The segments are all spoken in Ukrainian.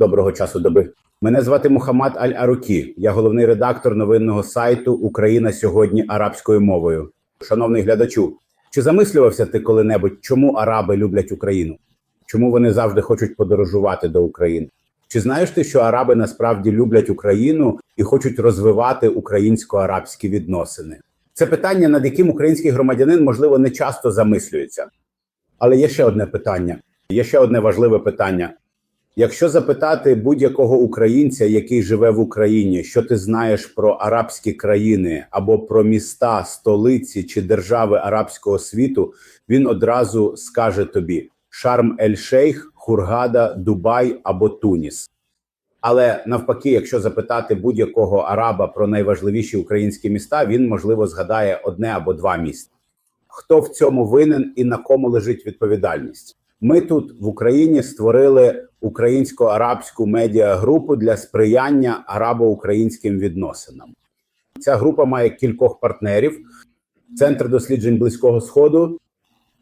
Доброго часу доби. Мене звати Мухаммад Аль Арукі. Я головний редактор новинного сайту Україна сьогодні арабською мовою. Шановний глядачу, чи замислювався ти коли-небудь, чому араби люблять Україну? Чому вони завжди хочуть подорожувати до України? Чи знаєш ти, що араби насправді люблять Україну і хочуть розвивати українсько-арабські відносини? Це питання, над яким український громадянин, можливо, не часто замислюється. Але є ще одне питання. Є ще одне важливе питання. Якщо запитати будь-якого українця, який живе в Україні, що ти знаєш про арабські країни або про міста, столиці чи держави арабського світу, він одразу скаже тобі: Шарм Ель-Шейх, Хургада, Дубай або Туніс. Але навпаки, якщо запитати будь-якого араба про найважливіші українські міста, він можливо згадає одне або два міста. Хто в цьому винен і на кому лежить відповідальність? Ми тут в Україні створили українсько-арабську медіагрупу для сприяння арабо-українським відносинам. Ця група має кількох партнерів: Центр досліджень Близького Сходу,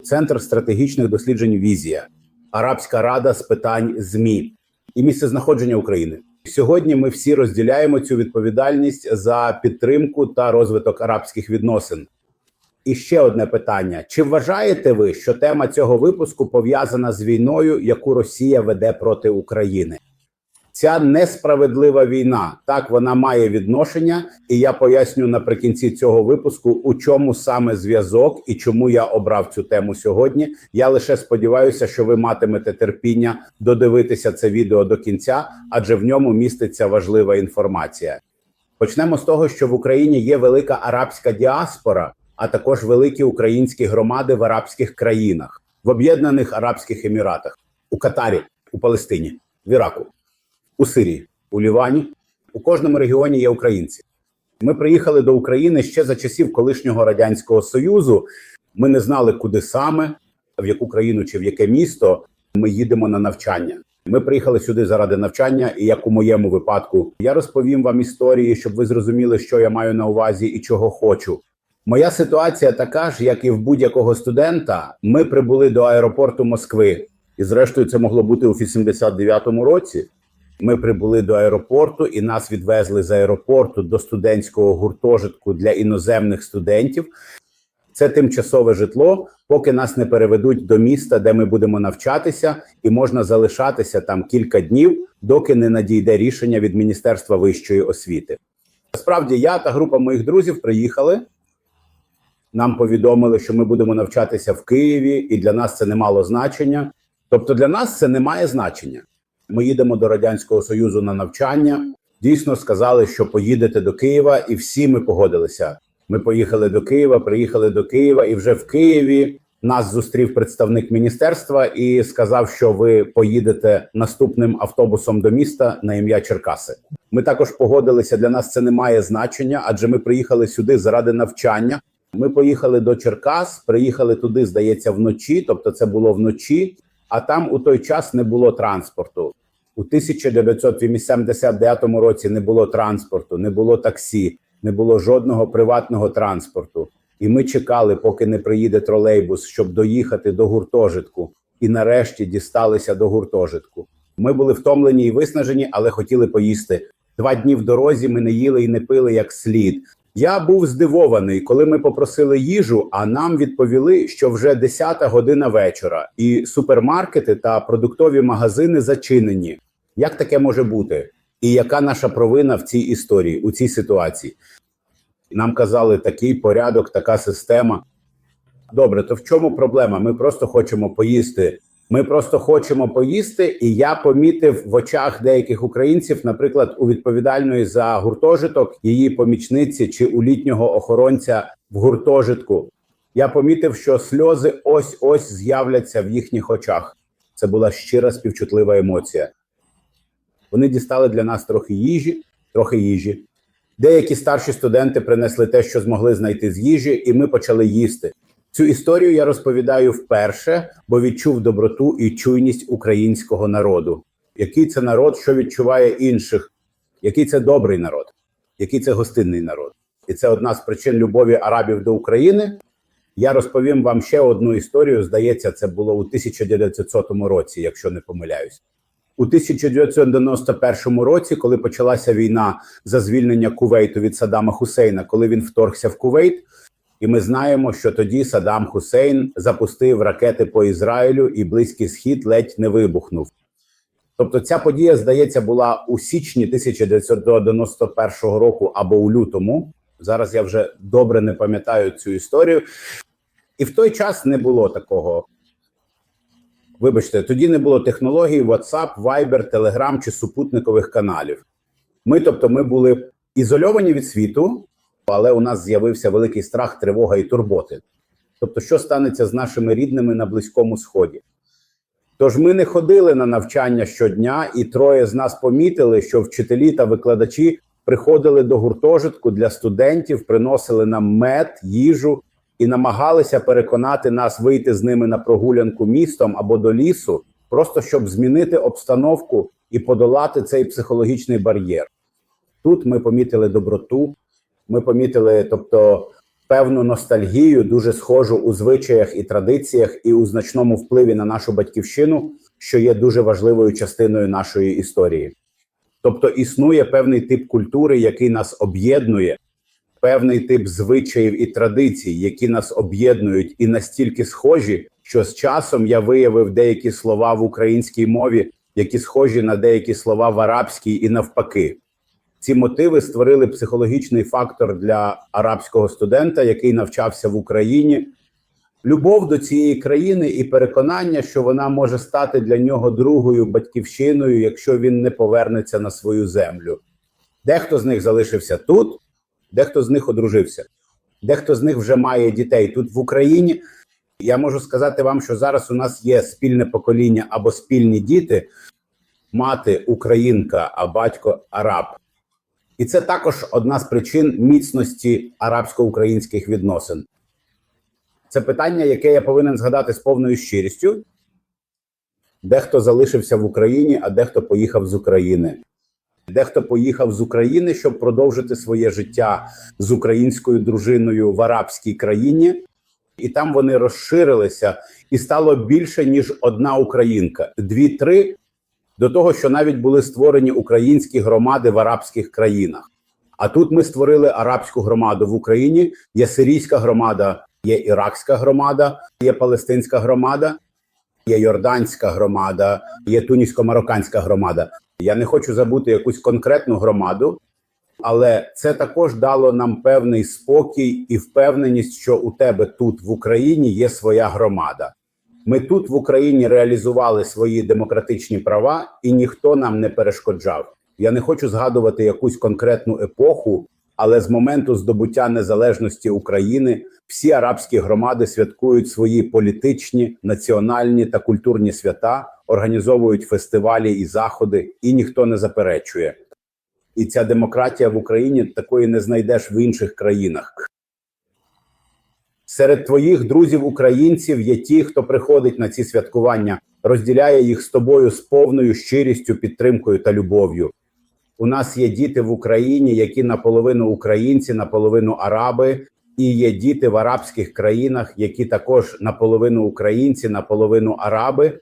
Центр стратегічних досліджень Візія, Арабська рада з питань ЗМІ і місце знаходження України. Сьогодні ми всі розділяємо цю відповідальність за підтримку та розвиток арабських відносин. І ще одне питання: чи вважаєте ви, що тема цього випуску пов'язана з війною, яку Росія веде проти України? Ця несправедлива війна так вона має відношення, і я поясню наприкінці цього випуску, у чому саме зв'язок і чому я обрав цю тему сьогодні. Я лише сподіваюся, що ви матимете терпіння додивитися це відео до кінця, адже в ньому міститься важлива інформація. Почнемо з того, що в Україні є велика арабська діаспора, а також великі українські громади в арабських країнах, в Об'єднаних Арабських Еміратах, у Катарі, у Палестині, в Іраку, у Сирії, у Лівані. У кожному регіоні є українці. Ми приїхали до України ще за часів колишнього радянського союзу. Ми не знали, куди саме, в яку країну чи в яке місто ми їдемо на навчання. Ми приїхали сюди заради навчання, і як у моєму випадку, я розповім вам історії, щоб ви зрозуміли, що я маю на увазі і чого хочу. Моя ситуація така ж, як і в будь-якого студента. Ми прибули до аеропорту Москви, і зрештою це могло бути у 89-му році. Ми прибули до аеропорту і нас відвезли з аеропорту до студентського гуртожитку для іноземних студентів. Це тимчасове житло, поки нас не переведуть до міста, де ми будемо навчатися, і можна залишатися там кілька днів, доки не надійде рішення від Міністерства вищої освіти. Насправді, я та група моїх друзів приїхали. Нам повідомили, що ми будемо навчатися в Києві, і для нас це не мало значення. Тобто, для нас це не має значення. Ми їдемо до радянського союзу на навчання. Дійсно сказали, що поїдете до Києва, і всі ми погодилися. Ми поїхали до Києва, приїхали до Києва, і вже в Києві нас зустрів представник міністерства і сказав, що ви поїдете наступним автобусом до міста на ім'я Черкаси. Ми також погодилися. Для нас це не має значення, адже ми приїхали сюди заради навчання. Ми поїхали до Черкас, приїхали туди, здається, вночі. Тобто, це було вночі, а там у той час не було транспорту. У 1989 році не було транспорту, не було таксі, не було жодного приватного транспорту. І ми чекали, поки не приїде тролейбус, щоб доїхати до гуртожитку. І нарешті дісталися до гуртожитку. Ми були втомлені і виснажені, але хотіли поїсти. Два дні в дорозі ми не їли і не пили як слід. Я був здивований, коли ми попросили їжу, а нам відповіли, що вже 10 година вечора, і супермаркети та продуктові магазини зачинені. Як таке може бути? І яка наша провина в цій історії, у цій ситуації? Нам казали такий порядок, така система. Добре, то в чому проблема? Ми просто хочемо поїсти. Ми просто хочемо поїсти, і я помітив в очах деяких українців, наприклад, у відповідальної за гуртожиток її помічниці чи у літнього охоронця в гуртожитку. Я помітив, що сльози ось ось з'являться в їхніх очах. Це була щира співчутлива емоція. Вони дістали для нас трохи їжі, трохи їжі. Деякі старші студенти принесли те, що змогли знайти з їжі, і ми почали їсти. Цю історію я розповідаю вперше, бо відчув доброту і чуйність українського народу. Який це народ, що відчуває інших, який це добрий народ, який це гостинний народ. І це одна з причин любові арабів до України. Я розповім вам ще одну історію. Здається, це було у 1900 році, якщо не помиляюсь. У 1991 році, коли почалася війна за звільнення Кувейту від Саддама Хусейна, коли він вторгся в Кувейт, і ми знаємо, що тоді Саддам Хусейн запустив ракети по Ізраїлю, і близький схід ледь не вибухнув. Тобто, ця подія, здається, була у січні 1991 року або у лютому. Зараз я вже добре не пам'ятаю цю історію, і в той час не було такого. Вибачте, тоді не було технологій WhatsApp, Viber, Telegram чи супутникових каналів. Ми, тобто, ми були ізольовані від світу, але у нас з'явився великий страх, тривога і турботи. Тобто, що станеться з нашими рідними на Близькому Сході? Тож ми не ходили на навчання щодня, і троє з нас помітили, що вчителі та викладачі приходили до гуртожитку для студентів, приносили нам мед, їжу і намагалися переконати нас вийти з ними на прогулянку містом або до лісу, просто щоб змінити обстановку і подолати цей психологічний бар'єр. Тут ми помітили доброту, ми помітили, тобто, певну ностальгію, дуже схожу у звичаях і традиціях, і у значному впливі на нашу батьківщину, що є дуже важливою частиною нашої історії. Тобто існує певний тип культури, який нас об'єднує, певний тип звичаїв і традицій, які нас об'єднують і настільки схожі, що з часом я виявив деякі слова в українській мові, які схожі на деякі слова в арабській, і навпаки. Ці мотиви створили психологічний фактор для арабського студента, який навчався в Україні. Любов до цієї країни і переконання, що вона може стати для нього другою батьківщиною, якщо він не повернеться на свою землю. Дехто з них залишився тут, дехто з них одружився, дехто з них вже має дітей тут в Україні. Я можу сказати вам, що зараз у нас є спільне покоління або спільні діти, мати українка, а батько араб. І це також одна з причин міцності арабсько-українських відносин. Це питання, яке я повинен згадати з повною щирістю. Дехто залишився в Україні, а дехто поїхав з України. Дехто поїхав з України, щоб продовжити своє життя з українською дружиною в арабській країні, і там вони розширилися, і стало більше ніж одна українка, дві-три до того, що навіть були створені українські громади в арабських країнах. А тут ми створили арабську громаду в Україні. Є сирійська громада, є іракська громада, є палестинська громада, є йорданська громада, є тунісько-марокканська громада. Я не хочу забути якусь конкретну громаду, але це також дало нам певний спокій і впевненість, що у тебе тут в Україні є своя громада. Ми тут в Україні реалізували свої демократичні права, і ніхто нам не перешкоджав. Я не хочу згадувати якусь конкретну епоху, але з моменту здобуття незалежності України всі арабські громади святкують свої політичні, національні та культурні свята, організовують фестивалі і заходи, і ніхто не заперечує. І ця демократія в Україні такої не знайдеш в інших країнах. Серед твоїх друзів українців є ті, хто приходить на ці святкування, розділяє їх з тобою з повною щирістю, підтримкою та любов'ю. У нас є діти в Україні, які наполовину українці, наполовину араби, і є діти в арабських країнах, які також наполовину українці, наполовину араби.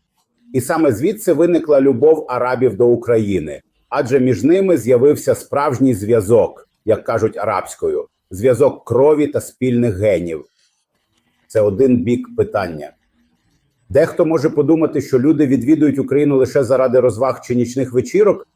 І саме звідси виникла любов арабів до України, адже між ними з'явився справжній зв'язок, як кажуть арабською, зв'язок крові та спільних генів. Це один бік питання. Дехто може подумати, що люди відвідують Україну лише заради розваг чи нічних вечірок,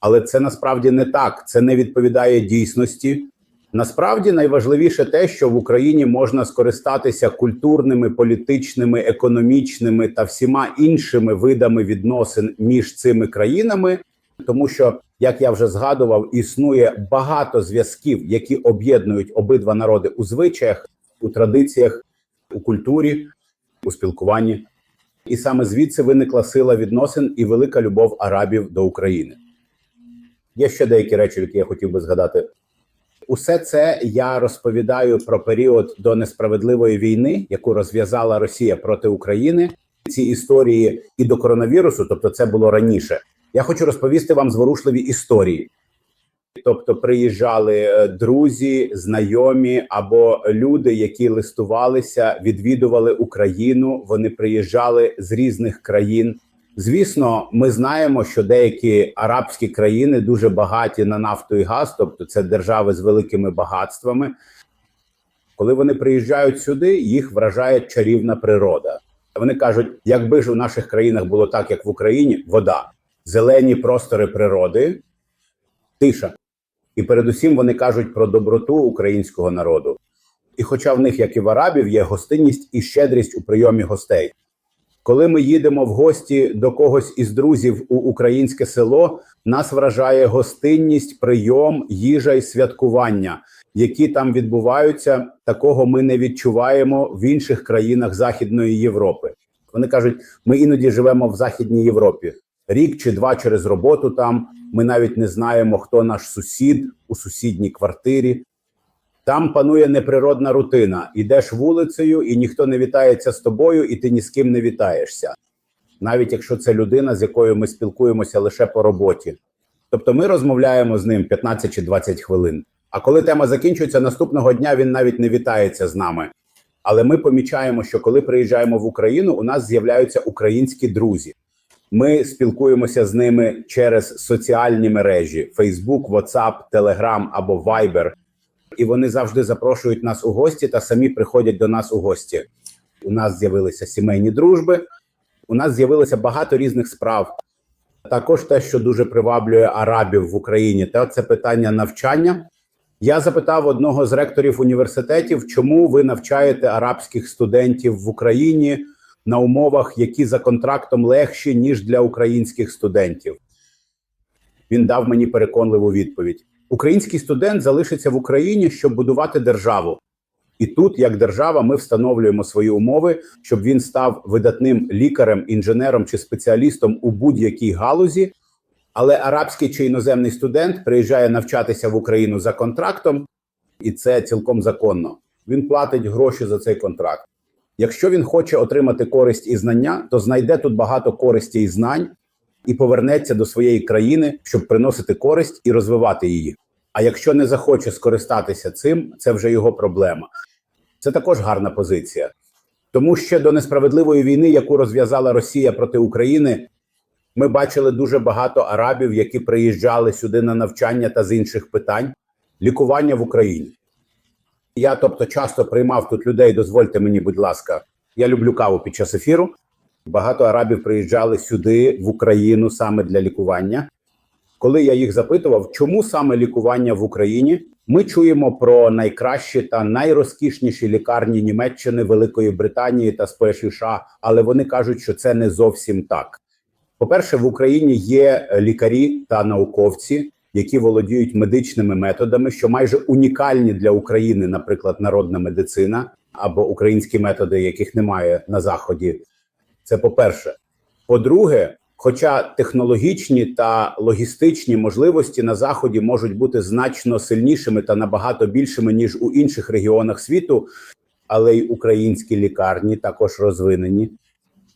але це насправді не так. Це не відповідає дійсності. Насправді найважливіше те, що в Україні можна скористатися культурними, політичними, економічними та всіма іншими видами відносин між цими країнами, тому що, як я вже згадував, існує багато зв'язків, які об'єднують обидва народи у звичаях, у традиціях, у культурі, у спілкуванні. І саме звідси виникла сила відносин і велика любов арабів до України. Є ще деякі речі, які я хотів би згадати. Усе це я розповідаю про період до несправедливої війни, яку розв'язала Росія проти України. Ці історії і до коронавірусу, тобто це було раніше. Я хочу розповісти вам зворушливі історії. Тобто приїжджали е, друзі, знайомі або люди, які листувалися, відвідували Україну. Вони приїжджали з різних країн, Звісно, ми знаємо, що деякі арабські країни дуже багаті на нафту і газ, тобто це держави з великими багатствами. Коли вони приїжджають сюди, їх вражає чарівна природа. Вони кажуть, якби ж у наших країнах було так, як в Україні, вода, зелені простори природи, тиша. І передусім вони кажуть про доброту українського народу. І хоча в них, як і в арабів, є гостинність і щедрість у прийомі гостей. Коли ми їдемо в гості до когось із друзів у українське село, нас вражає гостинність, прийом, їжа і святкування, які там відбуваються. Такого ми не відчуваємо в інших країнах Західної Європи. Вони кажуть, ми іноді живемо в Західній Європі. Рік чи два через роботу там. Ми навіть не знаємо, хто наш сусід у сусідній квартирі. Там панує неприродна рутина. Ідеш вулицею, і ніхто не вітається з тобою, і ти ні з ким не вітаєшся, навіть якщо це людина, з якою ми спілкуємося лише по роботі. Тобто ми розмовляємо з ним 15 чи 20 хвилин. А коли тема закінчується, наступного дня він навіть не вітається з нами. Але ми помічаємо, що коли приїжджаємо в Україну, у нас з'являються українські друзі. Ми спілкуємося з ними через соціальні мережі: Facebook, WhatsApp, Telegram або Viber. І вони завжди запрошують нас у гості та самі приходять до нас у гості. У нас з'явилися сімейні дружби, у нас з'явилося багато різних справ. Також те, що дуже приваблює арабів в Україні, та це питання навчання. Я запитав одного з ректорів університетів, чому ви навчаєте арабських студентів в Україні на умовах, які за контрактом легші ніж для українських студентів. Він дав мені переконливу відповідь: Український студент залишиться в Україні, щоб будувати державу. І тут, як держава, ми встановлюємо свої умови, щоб він став видатним лікарем, інженером чи спеціалістом у будь-якій галузі. Але арабський чи іноземний студент приїжджає навчатися в Україну за контрактом, і це цілком законно. Він платить гроші за цей контракт. Якщо він хоче отримати користь і знання, то знайде тут багато користі і знань і повернеться до своєї країни, щоб приносити користь і розвивати її. А якщо не захоче скористатися цим, це вже його проблема. Це також гарна позиція. Тому ще до несправедливої війни, яку розв'язала Росія проти України, ми бачили дуже багато арабів, які приїжджали сюди на навчання та з інших питань, лікування в Україні. Я, тобто, часто приймав тут людей. Дозвольте мені, будь ласка, я люблю каву під час ефіру. Багато арабів приїжджали сюди, в Україну, саме для лікування. Коли я їх запитував, чому саме лікування в Україні, ми чуємо про найкращі та найрозкішніші лікарні Німеччини, Великої Британії та США, але вони кажуть, що це не зовсім так. По-перше, в Україні є лікарі та науковці, які володіють медичними методами, що майже унікальні для України, наприклад, народна медицина або українські методи, яких немає на заході. Це по-перше. По-друге, хоча технологічні та логістичні можливості на заході можуть бути значно сильнішими та набагато більшими ніж у інших регіонах світу, але й українські лікарні також розвинені.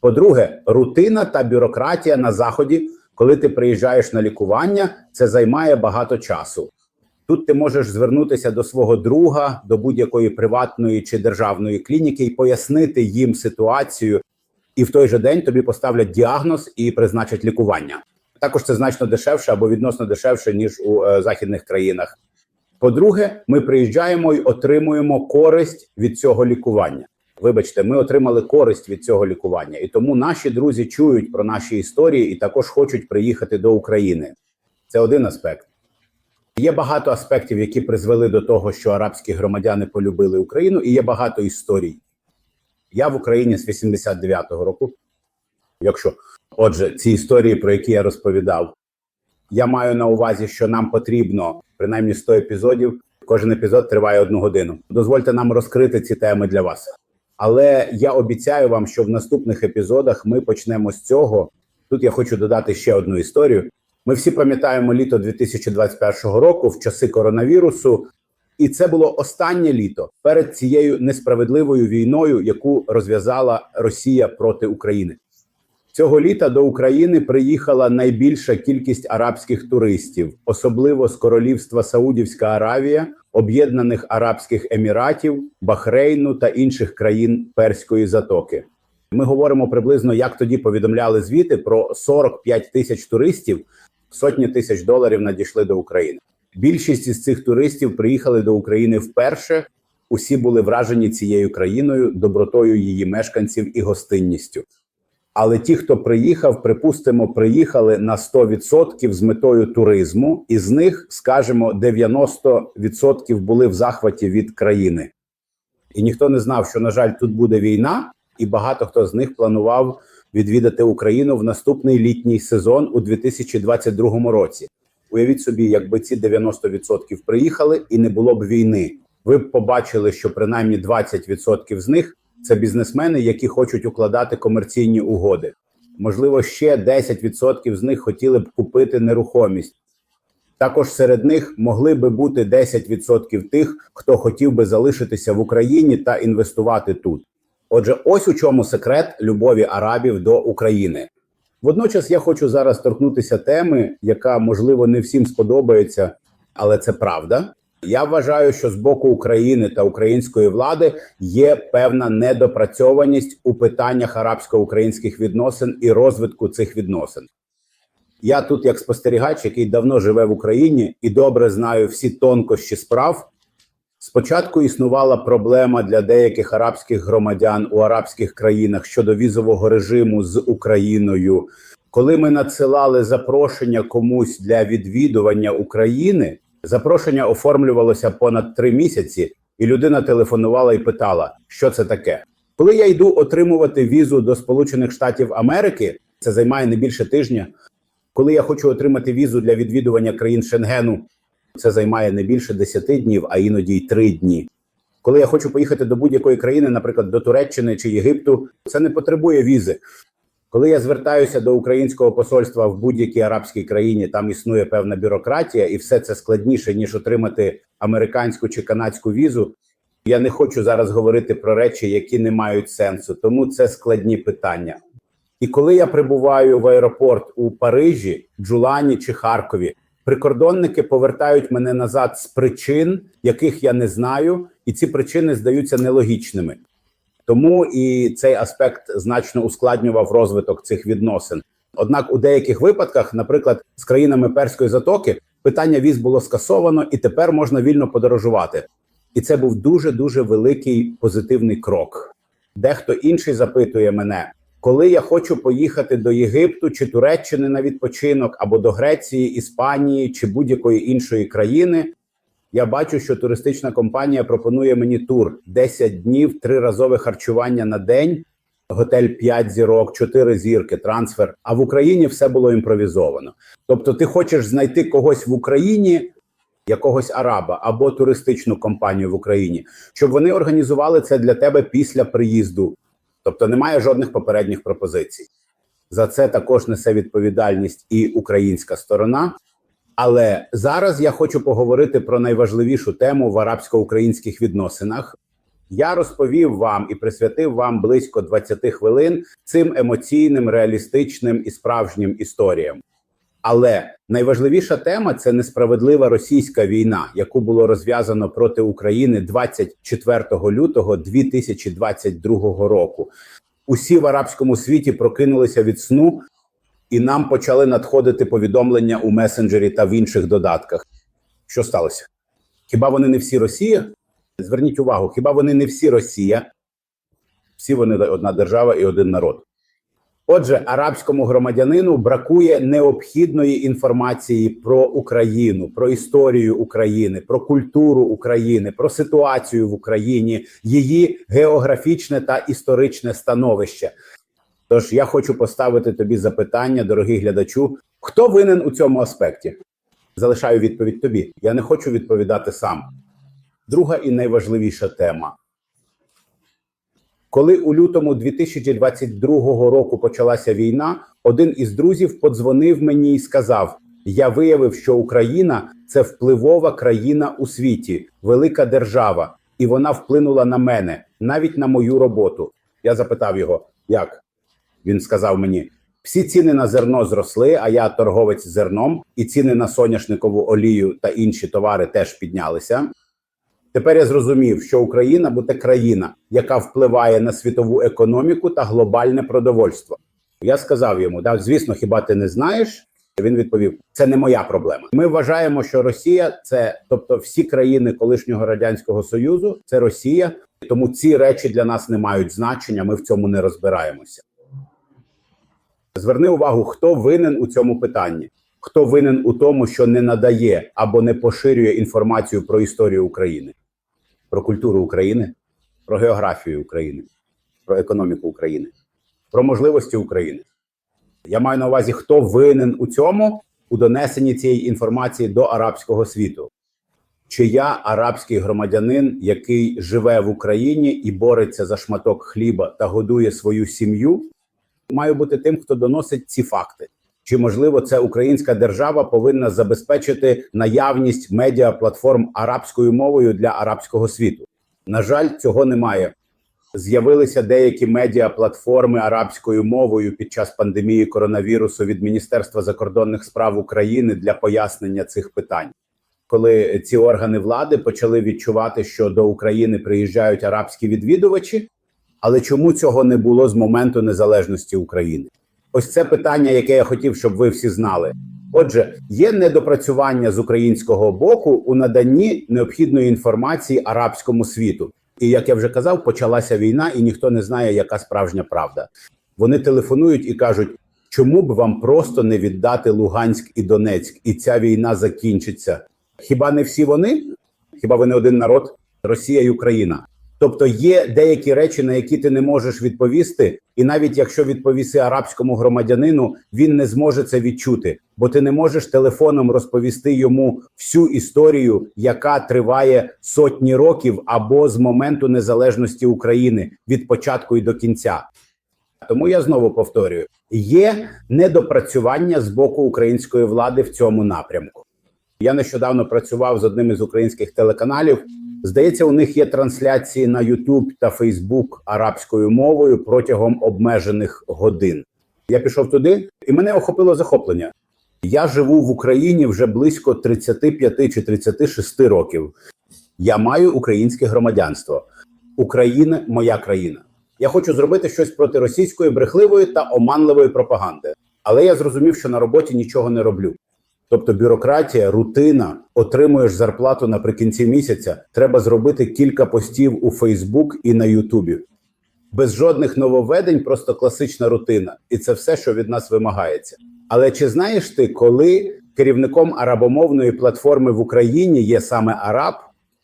По-друге, рутина та бюрократія на заході, коли ти приїжджаєш на лікування, це займає багато часу. Тут ти можеш звернутися до свого друга, до будь-якої приватної чи державної клініки і пояснити їм ситуацію, і в той же день тобі поставлять діагноз і призначать лікування. Також це значно дешевше або відносно дешевше ніж у е, західних країнах. По-друге, ми приїжджаємо і отримуємо користь від цього лікування. Вибачте, ми отримали користь від цього лікування, і тому наші друзі чують про наші історії і також хочуть приїхати до України. Це один аспект. Є багато аспектів, які призвели до того, що арабські громадяни полюбили Україну, і є багато історій. Я в Україні з 89-го року. Якщо отже, ці історії, про які я розповідав, я маю на увазі, що нам потрібно принаймні 100 епізодів. Кожен епізод триває одну годину. Дозвольте нам розкрити ці теми для вас. Але я обіцяю вам, що в наступних епізодах ми почнемо з цього. Тут я хочу додати ще одну історію. Ми всі пам'ятаємо літо 2021 року в часи коронавірусу, і це було останнє літо перед цією несправедливою війною, яку розв'язала Росія проти України. Цього літа до України приїхала найбільша кількість арабських туристів, особливо з королівства Саудівська Аравія, Об'єднаних Арабських Еміратів, Бахрейну та інших країн Перської затоки. Ми говоримо приблизно, як тоді повідомляли звіти про 45 тисяч туристів, сотні тисяч доларів надійшли до України. Більшість із цих туристів приїхали до України вперше. Усі були вражені цією країною, добротою її мешканців і гостинністю. Але ті, хто приїхав, припустимо, приїхали на 100% з метою туризму, і з них, скажімо, 90% були в захваті від країни. І ніхто не знав, що, на жаль, тут буде війна, і багато хто з них планував відвідати Україну в наступний літній сезон у 2022 році. Уявіть собі, якби ці 90% приїхали і не було б війни. Ви б побачили, що принаймні 20% з них це бізнесмени, які хочуть укладати комерційні угоди. Можливо, ще 10% з них хотіли б купити нерухомість. Також серед них могли би бути 10% тих, хто хотів би залишитися в Україні та інвестувати тут. Отже, ось у чому секрет любові арабів до України. Водночас я хочу зараз торкнутися теми, яка можливо не всім сподобається, але це правда. Я вважаю, що з боку України та української влади є певна недопрацьованість у питаннях арабсько-українських відносин і розвитку цих відносин. Я тут, як спостерігач, який давно живе в Україні і добре знаю всі тонкощі справ. Спочатку існувала проблема для деяких арабських громадян у арабських країнах щодо візового режиму з Україною. Коли ми надсилали запрошення комусь для відвідування України, запрошення оформлювалося понад три місяці, і людина телефонувала і питала, що це таке. Коли я йду отримувати візу до Сполучених Штатів Америки, це займає не більше тижня. Коли я хочу отримати візу для відвідування країн Шенгену, це займає не більше 10 днів, а іноді й 3 дні. Коли я хочу поїхати до будь-якої країни, наприклад, до Туреччини чи Єгипту, це не потребує візи. Коли я звертаюся до українського посольства в будь-якій арабській країні, там існує певна бюрократія, і все це складніше ніж отримати американську чи канадську візу. Я не хочу зараз говорити про речі, які не мають сенсу, тому це складні питання. І коли я прибуваю в аеропорт у Парижі, Джулані чи Харкові, прикордонники повертають мене назад з причин, яких я не знаю, і ці причини здаються нелогічними. Тому і цей аспект значно ускладнював розвиток цих відносин. Однак, у деяких випадках, наприклад, з країнами перської затоки, питання віз було скасовано, і тепер можна вільно подорожувати. І це був дуже дуже великий позитивний крок. Дехто інший запитує мене, коли я хочу поїхати до Єгипту чи Туреччини на відпочинок, або до Греції, Іспанії чи будь-якої іншої країни. Я бачу, що туристична компанія пропонує мені тур 10 днів, триразове харчування на день, готель 5 зірок, 4 зірки, трансфер. А в Україні все було імпровізовано. Тобто, ти хочеш знайти когось в Україні, якогось араба або туристичну компанію в Україні, щоб вони організували це для тебе після приїзду. Тобто немає жодних попередніх пропозицій. За це також несе відповідальність і українська сторона. Але зараз я хочу поговорити про найважливішу тему в арабсько-українських відносинах. Я розповів вам і присвятив вам близько 20 хвилин цим емоційним, реалістичним і справжнім історіям. Але найважливіша тема це несправедлива російська війна, яку було розв'язано проти України 24 лютого 2022 року. Усі в арабському світі прокинулися від сну, і нам почали надходити повідомлення у месенджері та в інших додатках. Що сталося? Хіба вони не всі Росія? Зверніть увагу, хіба вони не всі Росія? Всі вони одна держава і один народ. Отже, арабському громадянину бракує необхідної інформації про Україну, про історію України, про культуру України, про ситуацію в Україні, її географічне та історичне становище. Тож я хочу поставити тобі запитання, дорогий глядачу, хто винен у цьому аспекті? Залишаю відповідь тобі. Я не хочу відповідати сам. Друга і найважливіша тема. Коли у лютому 2022 року почалася війна, один із друзів подзвонив мені і сказав: Я виявив, що Україна це впливова країна у світі, велика держава, і вона вплинула на мене, навіть на мою роботу. Я запитав його, як він сказав мені: всі ціни на зерно зросли, а я торговець зерном, і ціни на соняшникову олію та інші товари теж піднялися. Тепер я зрозумів, що Україна буде країна, яка впливає на світову економіку та глобальне продовольство. Я сказав йому: да, звісно, хіба ти не знаєш? Він відповів: це не моя проблема. Ми вважаємо, що Росія це, тобто, всі країни колишнього радянського союзу, це Росія. Тому ці речі для нас не мають значення. Ми в цьому не розбираємося. Зверни увагу, хто винен у цьому питанні, хто винен у тому, що не надає або не поширює інформацію про історію України, про культуру України, про географію України, про економіку України, про можливості України. Я маю на увазі, хто винен у цьому у донесенні цієї інформації до арабського світу. Чи я арабський громадянин, який живе в Україні і бореться за шматок хліба та годує свою сім'ю, маю бути тим, хто доносить ці факти. Чи можливо це українська держава повинна забезпечити наявність медіаплатформ арабською мовою для арабського світу? На жаль, цього немає. З'явилися деякі медіаплатформи арабською мовою під час пандемії коронавірусу від Міністерства закордонних справ України для пояснення цих питань. Коли ці органи влади почали відчувати, що до України приїжджають арабські відвідувачі, але чому цього не було з моменту незалежності України? Ось це питання, яке я хотів, щоб ви всі знали. Отже, є недопрацювання з українського боку у наданні необхідної інформації арабському світу. І як я вже казав, почалася війна, і ніхто не знає, яка справжня правда. Вони телефонують і кажуть, чому б вам просто не віддати Луганськ і Донецьк, і ця війна закінчиться. Хіба не всі вони? Хіба ви не один народ? Росія і Україна. Тобто є деякі речі, на які ти не можеш відповісти, і навіть якщо відповіси арабському громадянину, він не зможе це відчути, бо ти не можеш телефоном розповісти йому всю історію, яка триває сотні років або з моменту незалежності України від початку і до кінця. Тому я знову повторюю: є недопрацювання з боку української влади в цьому напрямку. Я нещодавно працював з одним із українських телеканалів. Здається, у них є трансляції на YouTube та Facebook арабською мовою протягом обмежених годин. Я пішов туди, і мене охопило захоплення. Я живу в Україні вже близько 35 чи 36 років. Я маю українське громадянство. Україна моя країна. Я хочу зробити щось проти російської брехливої та оманливої пропаганди. Але я зрозумів, що на роботі нічого не роблю. Тобто бюрократія, рутина, отримуєш зарплату наприкінці місяця. Треба зробити кілька постів у Фейсбук і на Ютубі. Без жодних нововведень, просто класична рутина, і це все, що від нас вимагається. Але чи знаєш ти, коли керівником арабомовної платформи в Україні є саме Араб?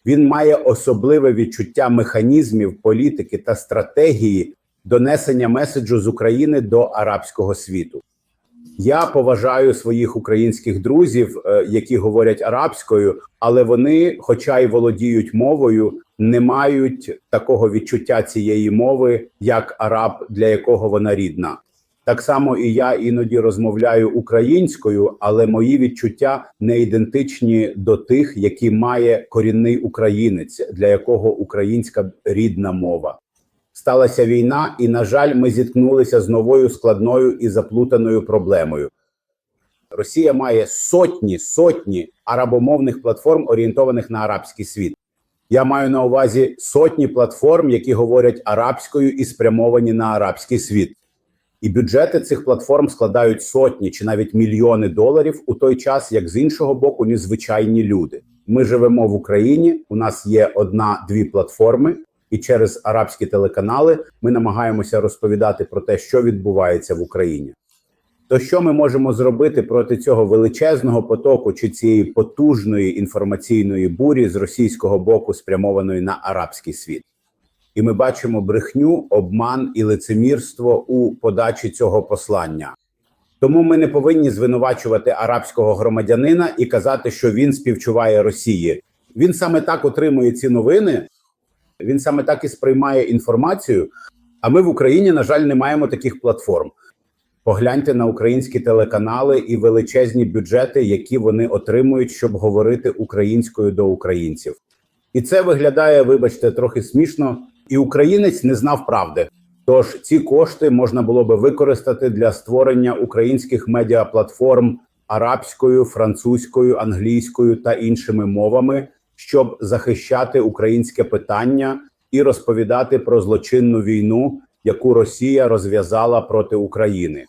Він має особливе відчуття механізмів політики та стратегії донесення меседжу з України до арабського світу. Я поважаю своїх українських друзів, е, які говорять арабською, але вони, хоча й володіють мовою, не мають такого відчуття цієї мови, як араб, для якого вона рідна. Так само і я іноді розмовляю українською, але мої відчуття не ідентичні до тих, які має корінний українець, для якого українська рідна мова. Сталася війна, і, на жаль, ми зіткнулися з новою складною і заплутаною проблемою. Росія має сотні сотні арабомовних платформ, орієнтованих на арабський світ. Я маю на увазі сотні платформ, які говорять арабською і спрямовані на арабський світ. І бюджети цих платформ складають сотні чи навіть мільйони доларів у той час, як з іншого боку, незвичайні люди. Ми живемо в Україні. У нас є одна-дві платформи, і через арабські телеканали ми намагаємося розповідати про те, що відбувається в Україні. То що ми можемо зробити проти цього величезного потоку чи цієї потужної інформаційної бурі з російського боку, спрямованої на арабський світ? І ми бачимо брехню, обман і лицемірство у подачі цього послання. Тому ми не повинні звинувачувати арабського громадянина і казати, що він співчуває Росії. Він саме так отримує ці новини, він саме так і сприймає інформацію. А ми в Україні, на жаль, не маємо таких платформ. Погляньте на українські телеканали і величезні бюджети, які вони отримують, щоб говорити українською до українців. І це виглядає, вибачте, трохи смішно. І українець не знав правди. Тож ці кошти можна було би використати для створення українських медіаплатформ арабською, французькою, англійською та іншими мовами, щоб захищати українське питання і розповідати про злочинну війну, яку Росія розв'язала проти України.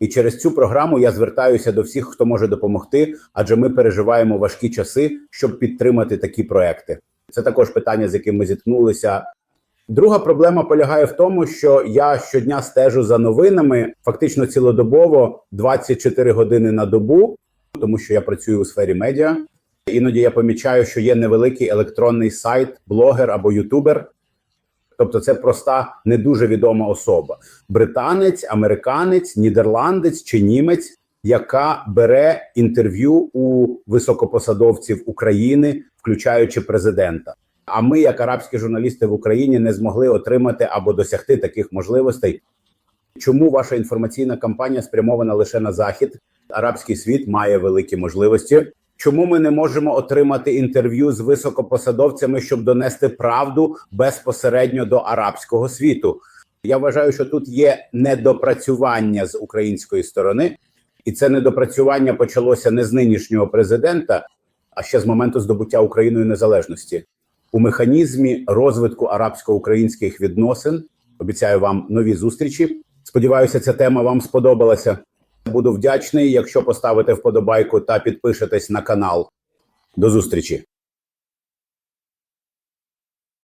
І через цю програму я звертаюся до всіх, хто може допомогти, адже ми переживаємо важкі часи, щоб підтримати такі проекти. Це також питання, з яким ми зіткнулися. Друга проблема полягає в тому, що я щодня стежу за новинами, фактично цілодобово 24 години на добу, тому що я працюю у сфері медіа. Іноді я помічаю, що є невеликий електронний сайт, блогер або ютубер. Тобто, це проста, не дуже відома особа: британець, американець, нідерландець чи німець, яка бере інтерв'ю у високопосадовців України, включаючи президента. А ми, як арабські журналісти в Україні, не змогли отримати або досягти таких можливостей. Чому ваша інформаційна кампанія спрямована лише на захід? Арабський світ має великі можливості. Чому ми не можемо отримати інтерв'ю з високопосадовцями, щоб донести правду безпосередньо до арабського світу? Я вважаю, що тут є недопрацювання з української сторони, і це недопрацювання почалося не з нинішнього президента, а ще з моменту здобуття Україною незалежності у механізмі розвитку арабсько-українських відносин. Обіцяю вам нові зустрічі. Сподіваюся, ця тема вам сподобалася. Буду вдячний, якщо поставите вподобайку та підпишетесь на канал. До зустрічі.